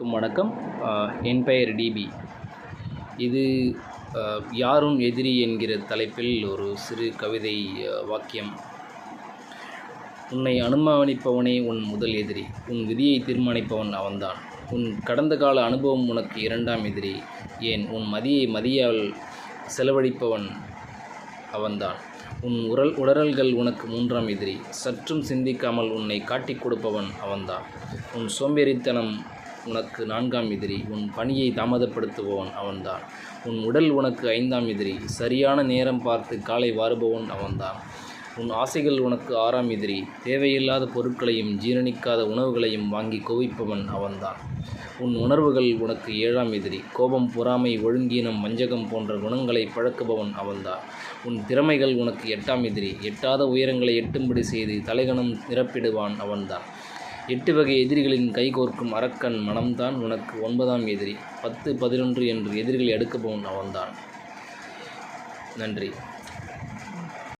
அனைவருக்கும் வணக்கம். என் பெயர் டிபி இது யாரும் எதிரி என்கிற தலைப்பில் ஒரு சிறு கவிதை வாக்கியம். உன்னை அனுமானிப்பவனே உன் முதல் எதிரி. உன் விதியை தீர்மானிப்பவன் அவன்தான். உன் கடந்த கால அனுபவம் உனக்கு இரண்டாம் எதிரி. ஏன் உன் மதியை மதியால் செலவழிப்பவன் அவன்தான். உன் உரல் உடறல்கள் உனக்கு மூன்றாம் எதிரி. சற்றும் சிந்திக்காமல் உன்னை காட்டிக் கொடுப்பவன் அவன்தான். உன் சோம்பேறித்தனம் உனக்கு நான்காம் எதிரி உன் பணியை தாமதப்படுத்துபவன் அவன்தான். உன் உடல் உனக்கு ஐந்தாம் எதிரி சரியான நேரம் பார்த்து காலை வாருபவன் அவன்தான். உன் ஆசைகள் உனக்கு ஆறாம் எதிரி தேவையில்லாத பொருட்களையும் ஜீரணிக்காத உணவுகளையும் வாங்கி குவிப்பவன் அவன்தான். உன் உணர்வுகள் உனக்கு ஏழாம் எதிரி கோபம் பொறாமை ஒழுங்கீனம் வஞ்சகம் போன்ற குணங்களை பழக்குபவன் அவன்தான். உன் திறமைகள் உனக்கு எட்டாம் எதிரி எட்டாத உயரங்களை எட்டும்படி செய்து தலைகணம் நிரப்பிடுவான் அவன்தான். எட்டு வகை எதிரிகளின் கைகோர்க்கும் அரக்கன் மனம்தான் உனக்கு ஒன்பதாம் எதிரி. பத்து பதினொன்று என்று எதிரிகளை அடுக்குபவன் அவன்தான். நன்றி.